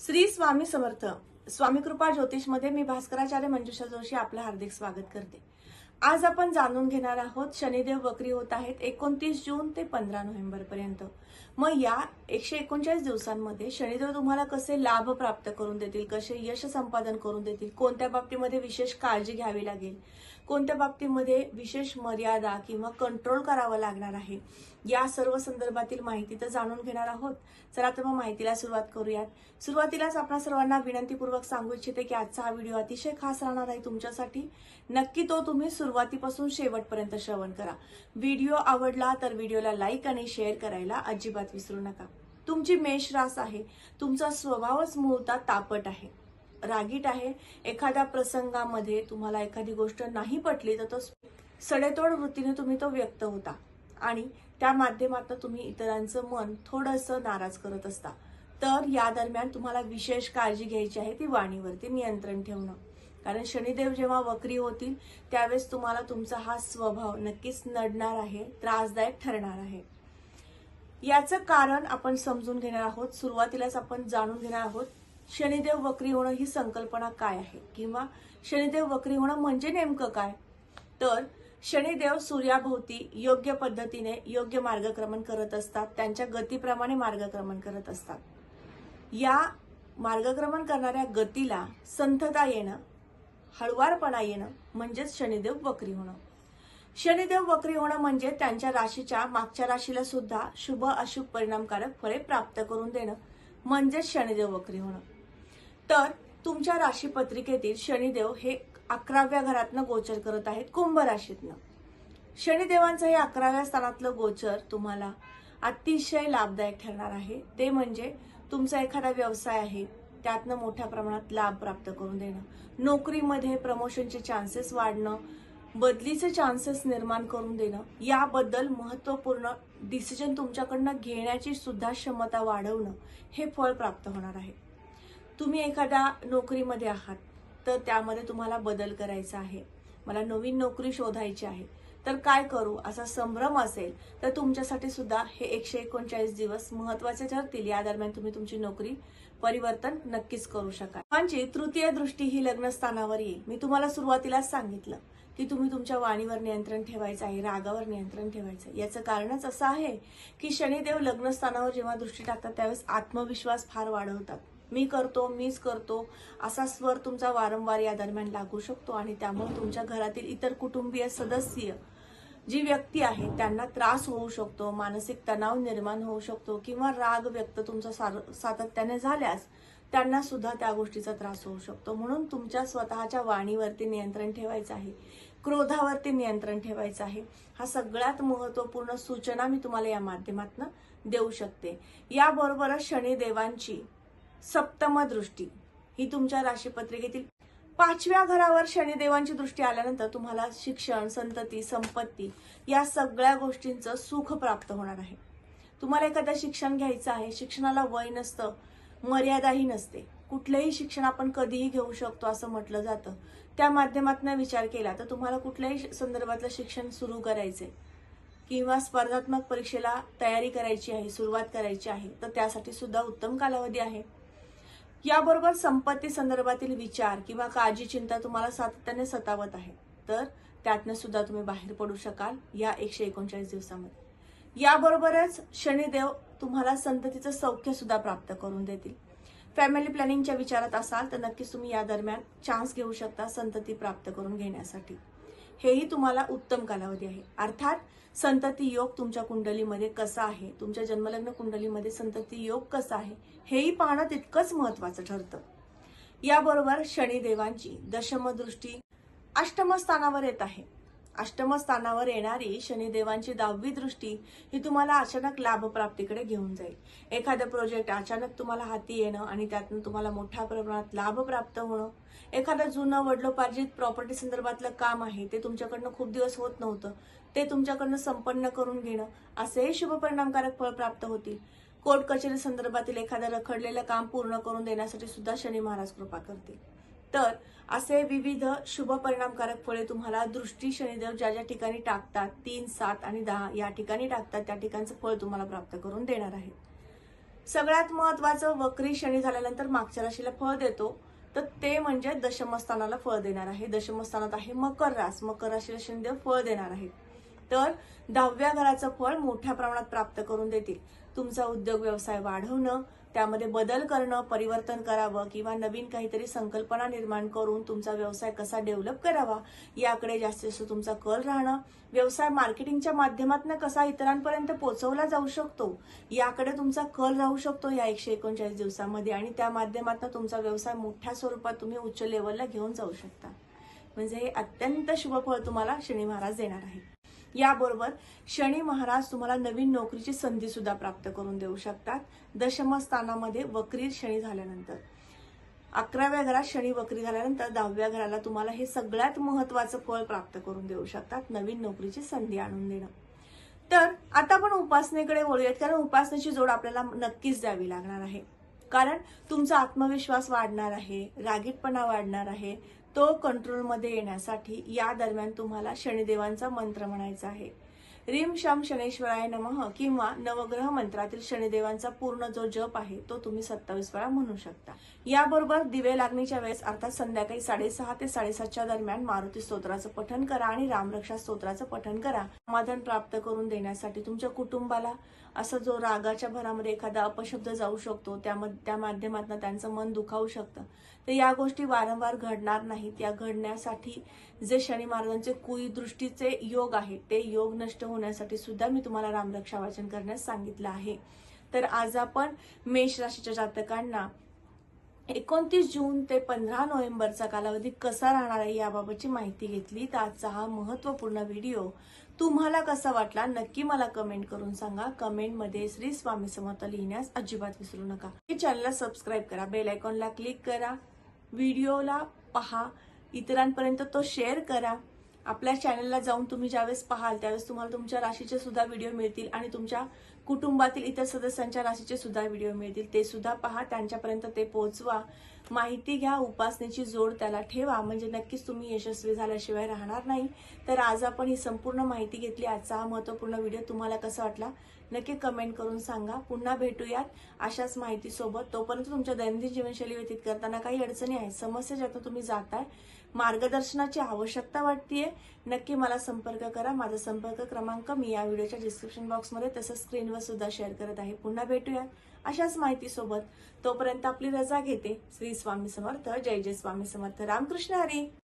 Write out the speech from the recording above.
श्री स्वामी समर्थ. स्वामी कृपा ज्योतिषमध्ये मी भास्कराचार्य मंजुषा जोशी आपलं हार्दिक स्वागत करते. आज आपण जाणून घेणार आहोत शनिदेव वक्री होत आहेत एकोणतीस जून ते पंधरा नोव्हेंबर पर्यंत मग या एकशे एकोणचाळीस दिवसांमध्ये शनिदेव तुम्हाला कसे लाभ प्राप्त करून देतील कसे यश संपादन करून देतील कोणत्या बाबतीमध्ये विशेष काळजी घ्यावी लागेल कोणत्या बाबतीमध्ये विशेष मर्यादा किंवा कंट्रोल करावं लागणार आहे या सर्व संदर्भातील माहिती तर जाणून घेणार आहोत. चला तर मग माहितीला सुरुवात करूयात. सुरुवातीलाच आपण सर्वांना विनंतीपूर्वक सांगू इच्छिते की आजचा हा व्हिडिओ अतिशय खास राहणार आहे तुमच्यासाठी. नक्की तो तुम्ही सुरुवातीपासून शेवटपर्यंत श्रवण करा. व्हिडिओ आवडला तर व्हिडिओला लाईक आणि शेअर करायला अजिबात विसरू नका. तुमची मेष रास आहे. तुमचा स्वभावच मुळता तापट आहे. रागीट आहे. एखाद्या प्रसंगामध्ये तुम्हाला एखादी गोष्ट नाही पटली तर तो सडेतोड वृत्तीने तुम्ही तो व्यक्त होता. आणि त्या माध्यमातून तुम्ही इतरांचं मन थोडंसं नाराज करत असता. तर या दरम्यान तुम्हाला विशेष काळजी घ्यायची आहे ती वाणीवरती नियंत्रण ठेवणं. कारण शनिदेव जेव्हा वक्री होतील त्यावेळेस तुम्हाला तुमचा हा स्वभाव नक्कीच नडणार आहे त्रासदायक ठरणार आहे. याचं कारण आपण समजून घेणार आहोत सुरुवातीलाच आपण जाणून घेणार आहोत शनिदेव वक्री होणं ही संकल्पना काय आहे? किंवा शनिदेव वक्री होणं म्हणजे नेमकं काय? तर शनिदेव सूर्याभोवती योग्य पद्धतीने योग्य मार्गक्रमण करत असतात त्यांच्या गतीप्रमाणे मार्गक्रमण करत असतात. या मार्गक्रमण करणाऱ्या गतीला संथता येणं हळवारपणा येणं म्हणजेच शनिदेव वक्री होणं. शनिदेव वक्री होणं म्हणजे त्यांच्या राशीच्या मागच्या राशीला सुद्धा शुभ अशुभ परिणामकारक फळे प्राप्त करून देणं म्हणजेच शनिदेव वक्री होणं. तर तुमच्या राशीपत्रिकेतील शनिदेव हे अकराव्या घरातनं गोचर करत आहेत कुंभ राशीतनं. शनिदेवांचं हे अकराव्या स्थानातलं गोचर तुम्हाला अतिशय लाभदायक ठरणार आहे. ते म्हणजे तुमचा एखादा व्यवसाय आहे त्यातनं मोठ्या प्रमाणात लाभ प्राप्त करून देणं. नोकरीमध्ये प्रमोशनचे चान्सेस वाढणं बदलीचे चान्सेस निर्माण करून देणं. याबद्दल महत्त्वपूर्ण डिसिजन तुमच्याकडनं घेण्याची सुद्धा क्षमता वाढवणं हे फळ प्राप्त होणार आहे. तुम्ही एखाद्या नोकरीमध्ये आहात तर त्यामध्ये तुम्हाला बदल करायचा आहे. मला नवीन नोकरी शोधायची आहे तर काय करू असा संभ्रम असेल तर तुमच्यासाठी सुद्धा हे एकशे एकोणचाळीस दिवस महत्त्वाचे ठरतील. या दरम्यान तुम्ही तुमची नोकरी परिवर्तन नक्कीच करू शकाल. म्हणजे तृतीय दृष्टी ही लग्नस्थानावर येईल. मी तुम्हाला सुरुवातीलाच सांगितलं. की तुम्ही तुमच्या वाणीवर नियंत्रण ठेवायचं आहे रागावर नियंत्रण ठेवायचं आहे. याचं कारणच असं आहे की शनिदेव लग्नस्थानावर जेव्हा दृष्टी टाकतात त्यावेळेस आत्मविश्वास फार वाढवतात. मी करतो मीच करतो असा स्वर तुमचा वारंवार या दरम्यान लागू शकतो आणि त्यामुळे तुमच्या घरातील इतर कुटुंबीय सदस्य जी व्यक्ती आहे त्यांना त्रास होऊ शकतो मानसिक तणाव निर्माण होऊ शकतो किंवा राग व्यक्त तुमचा सार- सातत्याने झाल्यास त्यांना सुद्धा त्या गोष्टीचा त्रास होऊ शकतो. म्हणून तुमच्या स्वतःच्या वाणीवरती नियंत्रण ठेवायचं आहे. क्रोधावरती नियंत्रण ठेवायचं आहे. हा सगळ्यात महत्त्वपूर्ण सूचना मी तुम्हाला या माध्यमातून देऊ शकते. याबरोबरच शनिदेवांची सप्तम दृष्टी ही तुमच्या राशीपत्रिकेतील पाचव्या घरावर शनिदेवांची दृष्टी आल्यानंतर तुम्हाला शिक्षण संतती संपत्ती या सगळ्या गोष्टींचं सुख प्राप्त होणार आहे. तुम्हाला एखादं शिक्षण घ्यायचं आहे. शिक्षणाला वय नसतं. मर्यादाही नसते. कुठलंही शिक्षण आपण कधीही घेऊ शकतो असं म्हटलं जातं. त्या माध्यमातून विचार केला तर तुम्हाला कुठल्याही संदर्भातलं शिक्षण सुरू करायचंय किंवा स्पर्धात्मक परीक्षेला तयारी करायची आहे सुरुवात करायची आहे तर त्यासाठी सुद्धा उत्तम कालावधी आहे. याबरोबर संपत्ती संदर्भातील विचार किंवा काळजी चिंता तुम्हाला सातत्याने सतावत आहे. तर त्यातनं सुद्धा तुम्ही बाहेर पडू शकाल या एकशे एकोणचाळीस दिवसामध्ये. याबरोबरच शनिदेव तुम्हाला संततीचं सौख्य सुद्धा प्राप्त करून देतील. फॅमिली प्लॅनिंगच्या विचारात असाल तर नक्कीच तुम्ही या दरम्यान चान्स घेऊ शकता संतती प्राप्त करून घेण्यासाठी. हेही तुम्हाला उत्तम कालावधी आहे. अर्थात संतती योग तुमच्या कुंडलीमध्ये कसा आहे? तुमच्या जन्मलग्न कुंडलीमध्ये संतती योग कसा आहे? हेही पाहणं तितकंच महत्वाचं ठरतं. याबरोबर शनिदेवांची दशमदृष्टी अष्टम स्थानावर येत आहे. अष्टम स्थानावर येणारी शनिदेवांची दहावी दृष्टी ही तुम्हाला अचानक लाभ प्राप्तीकडे घेऊन जाईल. एखादं प्रोजेक्ट अचानक तुम्हाला हाती येणं आणि त्यातून तुम्हाला मोठ्या प्रमाणात लाभ प्राप्त होणं एखादं जुनं वडलोपार्जित प्रॉपर्टी संदर्भातलं काम आहे ते तुमच्याकडनं खूप दिवस होत नव्हतं ते तुमच्याकडनं संपन्न करून घेणं असेही शुभ परिणामकारक फळ प्राप्त होतील. कोर्ट कचेरी संदर्भातील एखादं रखडलेलं काम पूर्ण करून देण्यासाठी सुद्धा शनी महाराज कृपा करतील. तर असे विविध शुभ परिणामकारक फळे तुम्हाला दृष्टी शनिदेव ज्या ज्या ठिकाणी टाकतात तीन सात आणि दहा या ठिकाणी टाकतात त्या ठिकाणचं फळ तुम्हाला प्राप्त करून देणार आहे सगळ्यात महत्वाचं वक्री शनी झाल्यानंतर मागच्या राशीला फळ देतो. तर ते म्हणजे दशमस्थानाला फळ देणार आहे. दशमस्थानात आहे मकर रास. मकर राशीला शनिदेव फळ देणार आहे तर दहाव्या घराचं फळ मोठ्या प्रमाणात प्राप्त करून देतील. तुमचा उद्योग व्यवसाय वाढवणं त्यामध्ये बदल करणं परिवर्तन करावं किंवा नवीन काहीतरी संकल्पना निर्माण करून तुमचा व्यवसाय कसा डेव्हलप करावा याकडे जास्तीत जास्त तुमचा कल राहणं व्यवसाय मार्केटिंगच्या माध्यमातून कसा इतरांपर्यंत पोहोचवला जाऊ शकतो याकडे तुमचा कल राहू शकतो या एकशे एकोणचाळीस दिवसामध्ये आणि त्या माध्यमातून तुमचा व्यवसाय मोठ्या स्वरूपात तुम्ही उच्च लेवलला घेऊन जाऊ शकता. म्हणजे हे अत्यंत शुभफळ तुम्हाला शनी महाराज देणार आहे याबरोबर शनी महाराज तुम्हाला नवीन नोकरीची संधी सुद्धा प्राप्त करून देऊ शकतात. दशमस्थानामध्ये वक्री शनी झाल्यानंतर. अकराव्या घरात शनी वक्री झाल्यानंतर दहाव्या घराला तुम्हाला हे सगळ्यात महत्वाचं फळ प्राप्त करून देऊ शकतात नवीन नोकरीची संधी आणून देणं. तर आता आपण उपासनेकडे वळूयात कारण उपासनेची जोड आपल्याला नक्कीच द्यावी लागणार आहे. कारण तुमचा आत्मविश्वास वाढणार आहे रागीटपणा वाढणार आहे तो कंट्रोलमध्ये येण्यासाठी या दरम्यान तुम्हाला शनिदेवांचा मंत्र म्हणायचा आहे. रिम शम शनेश्वराय नमः किंवा नवग्रह मंत्रातील शनिदेवांचा पूर्ण जो जप आहे तो तुम्ही सत्तावीस वेळा म्हणू शकता. याबरोबर दिवे लागणीच्या वेळेस अर्थात संध्याकाळी साडेसहा ते साडेसातच्या दरम्यान मारुती स्तोत्राचं पठण करा आणि रामरक्षा स्तोत्राचं पठण करा. समाधान प्राप्त करून देण्यासाठी तुमच्या कुटुंबाला असं जो रागाच्या भरामध्ये एखादा अपशब्द जाऊ शकतो त्यामध्ये त्या माध्यमातून त्यांचं मन दुखावू शकतं. तर या गोष्टी वारंवार घडणार नाहीत. या घडण्यासाठी जे शनी महाराजांचे कुईदृष्टीचे योग आहेत ते योग नष्ट होण्यासाठी सुद्धा मी तुम्हाला रामरक्षा वाचन करण्यास सांगितलं आहे. तर आज आपण मेष राशीच्या जातकांना एकोणतीस जून ते पंधरा नोव्हेंबरचा कालावधी कसा राहणार आहे याबाबतची माहिती घेतली. तर आजचा हा महत्त्वपूर्ण व्हिडिओ तुम्हाला कसा वाटला नक्की मला कमेंट करून सांगा. कमेंटमध्ये श्री स्वामी समर्थ लिहिण्यास अजिबात विसरू नका. हे चॅनलला सबस्क्राईब करा बेल आयकॉनला क्लिक करा व्हिडिओला पहा इतरांपर्यंत तो शेअर करा. आपल्या चॅनलला जाऊन तुम्ही ज्यावेळेस पाहाल त्यावेळेस तुम्हाला तुमच्या राशीचे सुद्धा व्हिडिओ मिळतील आणि तुमच्या कुटुंबातील इतर सदस्यांच्या राशीचे सुद्धा व्हिडिओ मिळतील. ते सुद्धा पहा त्यांच्यापर्यंत ते पोहोचवा. माहिती घ्या उपासनेची जोड त्याला ठेवा. म्हणजे नक्कीच तुम्ही यशस्वी झाल्याशिवाय राहणार नाही. तर आज आपण ही संपूर्ण माहिती घेतली. आजचा हा महत्त्वपूर्ण व्हिडिओ तुम्हाला कसा वाटला नक्की कमेंट करून सांगा. पुन्हा भेटूयात अशाच माहितीसोबत. तोपर्यंत तुमच्या दैनंदिन जीवनशैली व्यतीत करताना काही अडचणी आहेत समस्या ज्यातून तुम्ही जाताय मार्गदर्शनाची आवश्यकता वाटतेय नक्की मला संपर्क करा. माझा संपर्क क्रमांक मी या व्हिडिओच्या डिस्क्रिप्शन बॉक्समध्ये तसंच स्क्रीनवर सुद्धा शेअर करत आहे. पुन्हा भेटूया अशाच माहितीसोबत. तोपर्यंत आपली रजा घेते. श्री स्वामी समर्थ. जय जय स्वामी समर्थ. रामकृष्ण हरी.